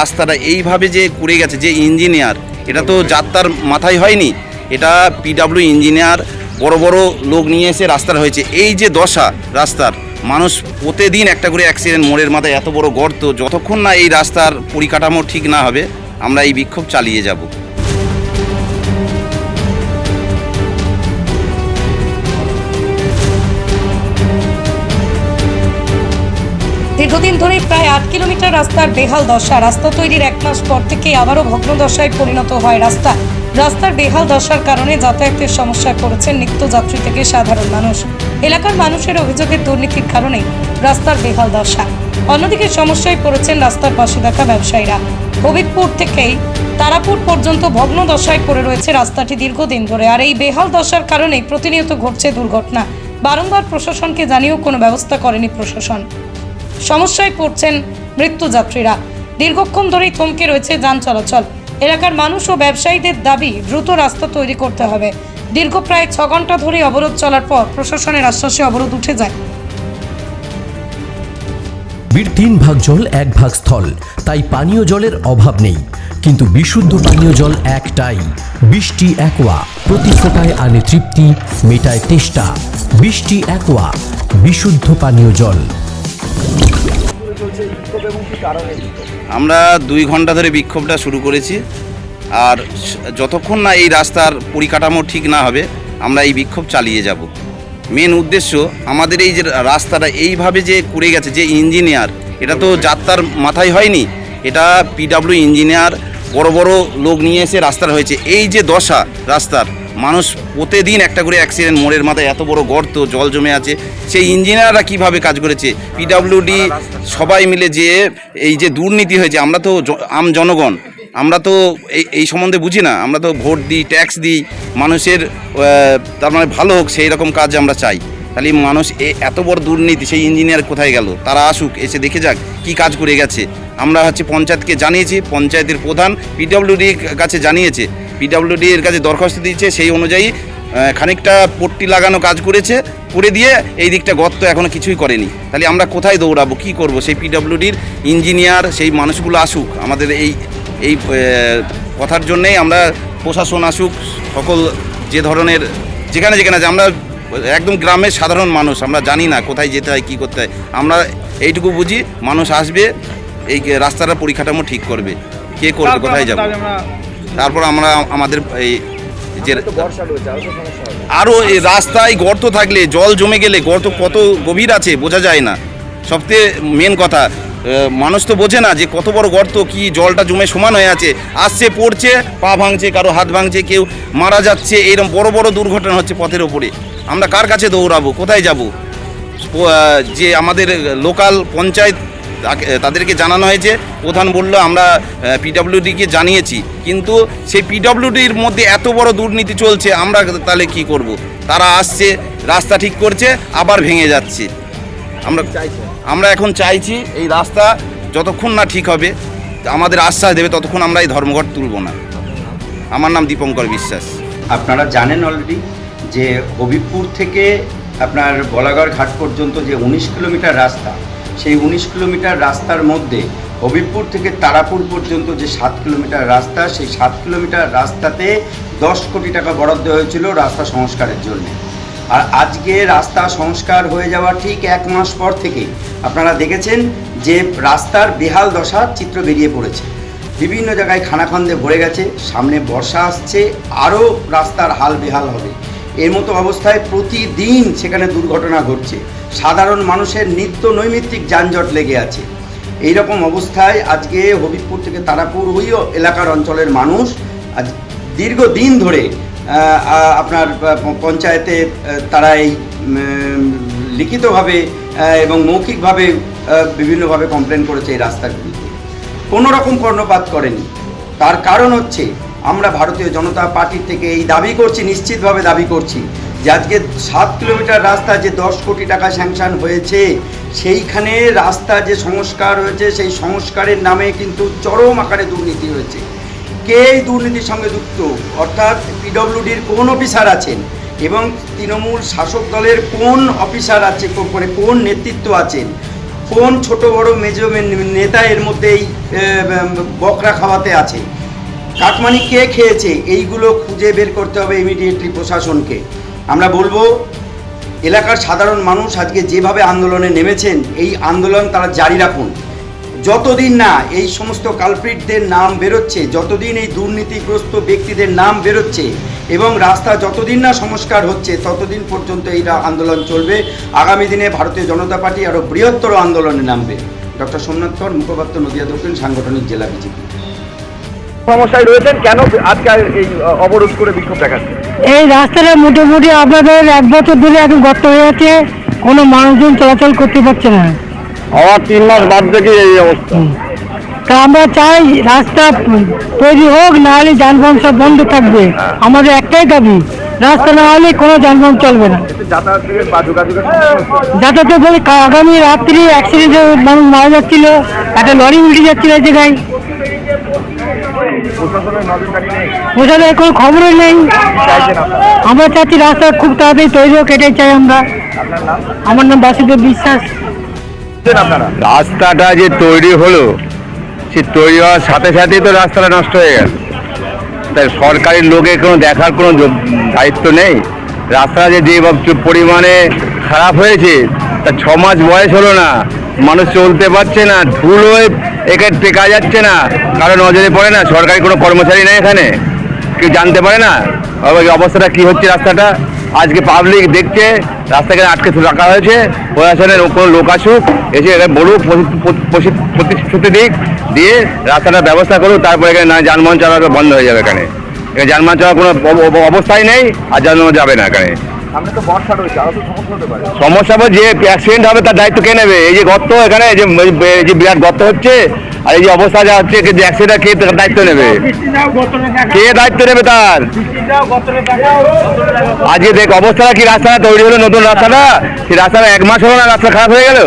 রাস্তাটা এইভাবে যে করে গেছে, যে ইঞ্জিনিয়ার, এটা তো যাত্রার মাথায় হয়নি। এটা পিডাব্লিউ ইঞ্জিনিয়ার, বড় বড় লোক নিয়ে এসে রাস্তার হয়েছে। এই যে দশা রাস্তার, মানুষ প্রতিদিন একটা করে অ্যাক্সিডেন্ট মোড়ের মাথায় এত বড় গর্ত, যতক্ষণ না এই রাস্তার পরিকাঠামো ঠিক না হবে, আমরা এই বিক্ষোভ চালিয়ে যাব। দীর্ঘদিন ধরে প্রায় আট কিলোমিটার রাস্তার বেহাল দশা। রাস্তা তৈরির এক মাস পর থেকে আবারও ভগ্ন দশায় পরিণত হয় রাস্তা। রাস্তার বেহাল দশার কারণে যাতায়াতের সমস্যায় পড়েছেন নিত্যযাত্রী থেকে সাধারণ মানুষ। এলাকার মানুষের অভিযোগের দুর্নীতির কারণে রাস্তার বেহাল দশা। অন্যদিকে সমস্যায় পড়েছেন রাস্তার পাশে থাকা ব্যবসায়ীরা। হবিবপুর থেকেই তারাপুর পর্যন্ত ভগ্ন দশায় পড়ে রয়েছে রাস্তাটি দীর্ঘদিন ধরে। আর এই বেহাল দশার কারণেই প্রতিনিয়ত ঘটছে দুর্ঘটনা। বারংবার প্রশাসনকে জানিয়েও কোনো ব্যবস্থা করেনি প্রশাসন। সমস্যায় পড়ছেন মৃত্যুযাত্রীরা। দীর্ঘক্ষণ ধরেই থমকে রয়েছে যান চলাচল। এলাকার মানুষ ও ব্যবসায়ীদের দাবি, দ্রুত রাস্তা তৈরি করতে হবে। দীর্ঘ প্রায় ছ ঘণ্টা ধরে অবরোধ চলার পর প্রশাসনের আশ্বাসে অবরোধ উঠে যায়। বীর তিন ভাগ জল, এক ভাগ স্থল। তাই পানীয় জলের অভাব নেই। কিন্তু বিশুদ্ধ পানীয় জল একটাই। বৃষ্টি, একোয়া। প্রতি ফোটায় আনে তৃপ্তি, মেটায় তেষ্টা। বৃষ্টি, একোয়া। বিশুদ্ধ পানীয় জল। আমরা দুই ঘণ্টা ধরে বিক্ষোভটা শুরু করেছি আর যতক্ষণ না এই রাস্তার পরিকাঠামো ঠিক না হবে, আমরা এই বিক্ষোভ চালিয়ে যাব। মেন উদ্দেশ্য আমাদের এই যে রাস্তাটা এইভাবে যে করে গেছে, যে ইঞ্জিনিয়ার, এটা তো যাত্রার মাথায় হয়নি। এটা পিডাব্লিউ ইঞ্জিনিয়ার, বড় বড় লোক নিয়ে এসে রাস্তার হয়েছে। এই যে দশা রাস্তার মানুষ প্রতিদিন একটা করে অ্যাক্সিডেন্ট মোড়ের মাথায় এত বড় গর্ত জল জমে আছে। সেই ইঞ্জিনিয়াররা কীভাবে কাজ করেছে? পিডাব্লিউডি সবাই মিলে যে এই যে দুর্নীতি হয়েছে আমরা তো আম জনগণ আমরা তো এই এই সম্বন্ধে বুঝি না আমরা তো ভোট দিই ট্যাক্স দিই মানুষের তার মানে ভালো হোক সেই রকম কাজ আমরা চাই। তাহলে মানুষ এ- এত বড় দুর্নীতি সেই ইঞ্জিনিয়ার কোথায় গেল? তারা আসুক এসে দেখে যাক কি কাজ করে গেছে। আমরা হচ্ছে পঞ্চায়েতকে জানিয়েছি পঞ্চায়েতের প্রধান পিডব্লিউডির কাছে জানিয়েছে পিডব্লিউডি এর কাছে দরখাস্ত দিয়েছে সেই অনুযায়ী খানিকটা পট্টি লাগানো কাজ করেছে করে দিয়ে এই দিকটা গর্ত এখনও কিছুই করেনি। তাহলে আমরা কোথায় দৌড়াবো কি করব? সেই পিডব্লিউডির ইঞ্জিনিয়ার সেই মানুষগুলো আসুক আমাদের এই এই কথার জন্যেই আমরা প্রশাসন আসুক সকল যে ধরনের যেখানে যেখানে আছে আমরা একদম গ্রামের সাধারণ মানুষ আমরা জানি না কোথায় যেতে হয় কী করতে হয়। আমরা এইটুকু বুঝি মানুষ আসবে এই রাস্তাটা পরিকাঠামো ঠিক করবে। কে করবে কোথায় যাবে? তারপর আমরা আমাদের এই যে আরও এই রাস্তায় গর্ত থাকলে জল জমে গেলে গর্ত কত গভীর আছে বোঝা যায় না। সবথেকে মেন কথা মানুষ তো বোঝে না যে কত বড় গর্ত কি জলটা জমে সমান হয়ে আছে। আসছে পড়ছে পা ভাঙছে কারও হাত ভাঙছে কেউ মারা যাচ্ছে এরকম বড় বড় দুর্ঘটনা হচ্ছে পথের ওপরে আমরা কার কাছে দৌড়াবো? কোথায় যাব? যে আমাদের লোকাল পঞ্চায়েত তাদেরকে জানানো হয়েছে প্রধান বলল আমরা পিডাব্লিউডিকে জানিয়েছি কিন্তু সেই পিডাব্লিউডির মধ্যে এত বড় দুর্নীতি চলছে আমরা তাহলে কি করব? তারা আসছে রাস্তা ঠিক করছে আবার ভেঙে যাচ্ছে। আমরা আমরা এখন চাইছি এই রাস্তা যতক্ষণ না ঠিক হবে আমাদের আশ্বাস দেবে ততক্ষণ আমরা এই ধর্মঘট তুলব না। আমার নাম দীপঙ্কর বিশ্বাস। আপনারা জানেন অলরেডি যে হবিবপুর থেকে আপনার বলাগড় ঘাট পর্যন্ত যে উনিশ কিলোমিটার রাস্তা সেই উনিশ কিলোমিটার রাস্তার মধ্যে হবিবপুর থেকে তারাপুর পর্যন্ত যে সাত কিলোমিটার রাস্তা, সেই সাত কিলোমিটার রাস্তাতে দশ কোটি টাকা বরাদ্দ হয়েছিল রাস্তা সংস্কারের জন্য। আর আজকে রাস্তা সংস্কার হয়ে যাওয়ার ঠিক এক মাস পর থেকে আপনারা দেখেছেন যে রাস্তার বেহাল দশার চিত্র বেরিয়ে পড়েছে। বিভিন্ন জায়গায় খানাখন্দে ভরে গেছে, সামনে বর্ষা আসছে, আরও রাস্তার হাল বেহাল হবে। এর মতো অবস্থায় প্রতিদিন সেখানে দুর্ঘটনা ঘটছে। সাধারণ মানুষের নিত্য নৈমিত্তিক যানজট লেগে আছে। এই রকম অবস্থায় আজকে হবিবপুর থেকে তারাপুর হইও এলাকার অঞ্চলের মানুষ আজ দীর্ঘদিন ধরে আপনার পঞ্চায়েতে তারা এই লিখিতভাবে এবং মৌখিকভাবে বিভিন্নভাবে কমপ্লেন করেছে এই রাস্তাগুলিতে। কোনো রকম কর্ণপাত করেনি। তার কারণ হচ্ছে আমরা ভারতীয় জনতা পার্টির থেকে এই দাবি করছি, নিশ্চিতভাবে দাবি করছি যে আজকে সাত কিলোমিটার রাস্তা যে দশ কোটি টাকা স্যাংশন হয়েছে, সেইখানে রাস্তা যে সংস্কার হয়েছে, সেই সংস্কারের নামে কিন্তু চরম আকারে দুর্নীতি হয়েছে। কে এই দুর্নীতির সঙ্গে যুক্ত? অর্থাৎ পিডব্লিউডির কোন অফিসার আছেন এবং তৃণমূল শাসক দলের কোন অফিসার আছে মানে কোন নেতৃত্ব আছেন? কোন ছোট বড় মেজো মে- নেতা এর মধ্যে এই বকরা খাওয়াতে আছে? কাটমানি কে খেয়েছে? এইগুলো খুঁজে বের করতে হবে ইমিডিয়েটলি প্রশাসনকে। আমরা বলব, এলাকার সাধারণ মানুষ আজকে যেভাবে আন্দোলনে নেমেছেন, এই আন্দোলন তারা জারি রাখুন। যতদিন না এই সমস্ত কালপ্রিটদের নাম বেরোচ্ছে, যতদিন এই দুর্নীতিগ্রস্ত ব্যক্তিদের নাম বেরোচ্ছে এবং রাস্তা যতদিন না সংস্কার হচ্ছে, ততদিন পর্যন্ত এই আন্দোলন চলবে। আগামী দিনে ভারতীয় জনতা পার্টি আরও বৃহত্তর আন্দোলনে নামবে। ডক্টর সোমনাথ কর, মুখপাত্র নদিয়া দক্ষিণ সাংগঠনিক জেলা বিজেপি। সমস্যায় রয়েছেন কেন আজকে এই অবরোধ করে বিক্ষোভ দেখাচ্ছে এই রাস্তাটা মোটামুটি আপনাদের এক বছর ধরে এখন গর্ত হয়ে আছে কোনো মানুষজন চলাচল করতে পারছে না। আমার তিন মাস বাদ থেকে এই অবস্থা। তা আমরা চাই রাস্তা তৈরি হোক না হলে যানবাহন সব বন্ধ থাকবে। আমাদের একটাই দাবি রাস্তা না হলে কোনো যানবাহন চলবে না। যাতায়াতের বলে আগামী রাত্রি অ্যাক্সিডেন্টে মানুষ মারা যাচ্ছিল একটা লরি উল্টে যাচ্ছিল এই জায়গায়। প্রশাসনের ওখানে কোনো খবরই নেই। আমরা চাচ্ছি রাস্তা খুব তাড়াতাড়ি তৈরি হোক এটাই চাই আমরা। আমার নাম বাসুদেব বিশ্বাস। রাস্তাটা যে তৈরি হলো সে তৈরি হওয়ার সাথে সাথেই তো রাস্তাটা নষ্ট হয়ে গেল। তাই সরকারি লোকের কোনো দেখার কোনো দায়িত্ব নেই। রাস্তা যে যে পরিমাণে খারাপ হয়েছে তা ছ মাস বয়স হলো না। মানুষ চলতে পারছে না ধুলোয় একে টেকা যাচ্ছে না। কারও নজরে পড়ে না, সরকারি কোনো কর্মচারী নেই এখানে। কেউ জানতে পারে না অবস্থাটা কি হচ্ছে রাস্তাটা? আজকে পাবলিক দেখছে, রাস্তাকে আটকে রাখা হয়েছে, প্রশাসনের কোনো লোক আসুক, এসে এখানে বলুক প্রতি- প্রতি- প্রতি- প্রতিশ্রুতি দিক, দিয়ে রাস্তাটার ব্যবস্থা করুক, তারপরে এখানে না যানবাহন চলাচল বন্ধ হয়ে যাবে এখানে। এখানে যানবাহন চলার কোনো অব- অব- অবস্থাই নেই, আর যানবাহন যাবে না এখানে। সামনে তো বর্ষা রয়েছে আরও তো সমস্যা হতে পারে। সমস্যা হবে যে অ্যাক্সিডেন্ট হবে তার দায়িত্ব কে নেবে? এই যে গর্ত এখানে এই যে যে বিরাট গর্ত হচ্ছে আর এই যে অবস্থা যা হচ্ছে যে অ্যাক্সিডেন্ট কে দায়িত্ব নেবে? কে দায়িত্ব নেবে তার? আজকে দেখ অবস্থাটা কি রাস্তাটা তৈরি হলো নতুন রাস্তাটা? সেই রাস্তাটা এক মাস হলো না রাস্তা খারাপ হয়ে গেল?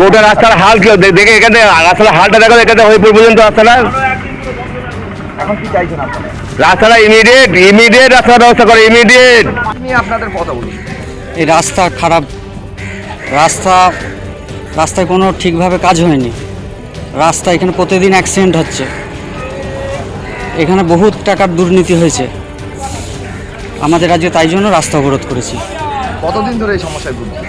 গোটা রাস্তার হাল কি দে- দেখে এখানে রাস্তার হালটা দেখো এখানে হরিপুর পর্যন্ত রাস্তাটা। এখন কি চাইছেন আপনারা? রাস্তাটা ইমিডিয়েট ইমিডিয়েট রাস্তার ব্যবস্থা করে ইমিডিয়েট আপনি আপনাদের কথা বলুন এই রাস্তা খারাপ। রাস্তা রাস্তায় কোনো ঠিকভাবে কাজ হয়নি। রাস্তা এখানে প্রতিদিন অ্যাক্সিডেন্ট হচ্ছে। এখানে বহুত টাকার দুর্নীতি হয়েছে। আমাদের রাজ্যে তাই জন্য রাস্তা অবরোধ করেছি। কতদিন ধরে এই সমস্যায় ভুগছেন?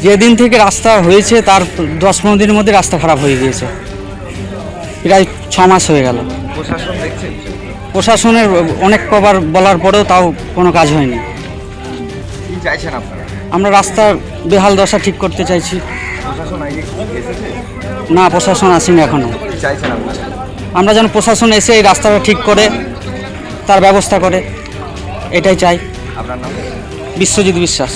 যেদিন থেকে রাস্তা হয়েছে তার দশ পনেরো দিনের মধ্যে রাস্তা খারাপ হয়ে গিয়েছে। প্রায় ছ মাস হয়ে গেল। প্রশাসন দেখছেন প্রশাসনের অনেক কবার বলার পরেও তাও কোনো কাজ হয়নি। কি চাইছেন আপনারা? আমরা রাস্তার বেহাল দশা ঠিক করতে চাইছি। প্রশাসন না প্রশাসন আসেনি এখনও। চাইছেন আমরা যেন প্রশাসন এসে এই রাস্তাটা ঠিক করে তার ব্যবস্থা করে এটাই চাই। আপনার নাম? বিশ্বজিৎ বিশ্বাস।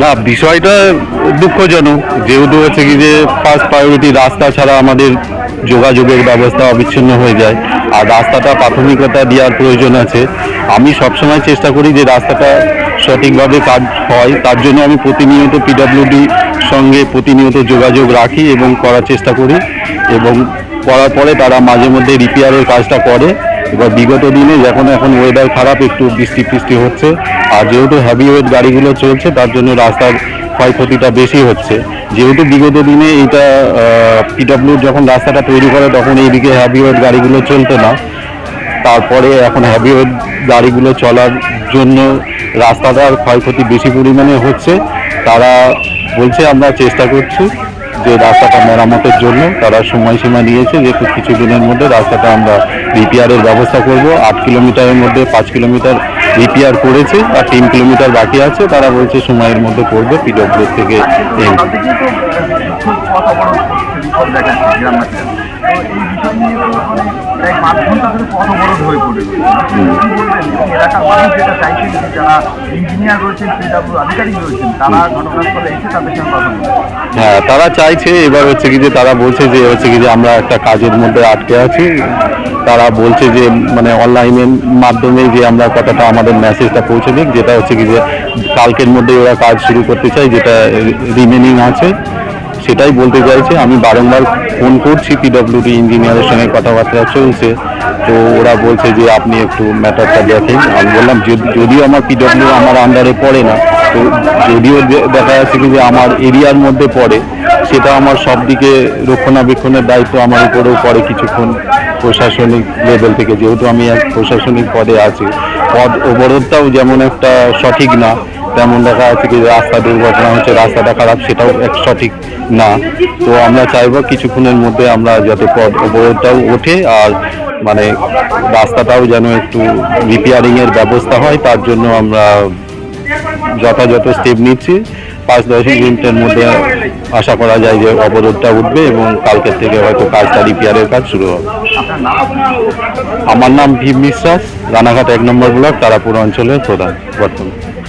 না, বিষয়টা দুঃখজনক। যেহেতু হচ্ছে কি যে ফার্স্ট প্রায়োরিটি রাস্তা ছাড়া আমাদের যোগাযোগের ব্যবস্থা অবিচ্ছিন্ন হয়ে যায়, আর রাস্তাটা প্রাথমিকতা দেওয়ার প্রয়োজন আছে। আমি সবসময় চেষ্টা করি যে রাস্তাটা সঠিকভাবে কাজ হয়, তার জন্য আমি প্রতিনিয়ত পিডাব্লিউডি সঙ্গে প্রতিনিয়ত যোগাযোগ রাখি এবং করার চেষ্টা করি, এবং করার পরে তারা মাঝে মধ্যে রিপেয়ারের কাজটা করে। এবার বিগত দিনে যখন এখন ওয়েদার খারাপ, একটু বৃষ্টি ফৃষ্টি হচ্ছে, আর যেহেতু হ্যাভি ওয়েট গাড়িগুলো চলছে, তার জন্য রাস্তার ক্ষয়ক্ষতিটা বেশি হচ্ছে। যেহেতু বিগত দিনে এইটা পিডাব্লিউ যখন রাস্তাটা তৈরি করে, তখন এইদিকে হ্যাভি ওয়েট গাড়িগুলো চলতো না। তারপরে এখন হ্যাভি ওয়েট গাড়িগুলো চলার জন্য রাস্তাটার ক্ষয়ক্ষতি বেশি পরিমাণে হচ্ছে। তারা বলছে, আমরা চেষ্টা করছি যে রাস্তাটা মেরামতের জন্য তারা সময়সীমা নিয়েছে যে কিছু দিনের মধ্যে রাস্তাটা আমরা রিপেয়ারের ব্যবস্থা করব। আট কিলোমিটারের মধ্যে পাঁচ কিলোমিটার রিপেয়ার করেছে, আর তিন কিলোমিটার বাকি আছে। তারা বলছে সময়ের মধ্যে করবে পিডব্লিউ থেকে হ্যাঁ তারা চাইছে এবার হচ্ছে কি যে তারা বলছে যে হচ্ছে কি যে আমরা একটা কাজের মধ্যে আটকে আছি। তারা বলছে যে মানে অনলাইনের মাধ্যমে যে আমরা কথাটা, আমাদের মেসেজটা পৌঁছে দিক, যেটা হচ্ছে কি যে কালকের মধ্যে ওরা কাজ শুরু করতে চাই যেটা রিমেনিং আছে। সেটাই বলতে চাইছে। আমি বারংবার ফোন করছি পিডব্লিউডি ইঞ্জিনিয়ারের সঙ্গে কথাবার্তা চলছে। তো ওরা বলছে যে, আপনি একটু ম্যাটারটা দেখেন। আমি বললাম যদি- যদিও আমার পিডব্লিউ আমার আন্ডারে পড়ে না, তো যদিও দেখা যাচ্ছে কি যে আমার এরিয়ার মধ্যে পড়ে, সেটা আমার সব দিকে রক্ষণাবেক্ষণের দায়িত্ব আমার উপরেও পড়ে কিছুক্ষণ প্রশাসনিক লেভেল থেকে। যেহেতু আমি এক প্রশাসনিক পদে আছি, পদ অবরোধটাও যেমন একটা সঠিক না তেমন দেখা যাচ্ছে কি রাস্তা দুর্ঘটনা হচ্ছে, রাস্তাটা খারাপ, সেটাও এক সঠিক না। তো আমরা চাইব কিছুক্ষণের মধ্যে আমরা যাতে পদ অবরোধটাও ওঠে আর মানে রাস্তাটাও যেন একটু রিপেয়ারিংয়ের ব্যবস্থা হয়, তার জন্য আমরা যথাযথ স্টেপ নিচ্ছি। পাঁচ দশ মিনিটের মধ্যে আশা করা যায় যে অবরোধটা উঠবে এবং কালকের থেকে হয়তো কাজটা রিপেয়ারের কাজ শুরু হবে। আমার নাম ভীম বিশ্বাস, রানাঘাট এক নম্বর ব্লক, তারাপুর অঞ্চলের প্রধান, বর্তমানে।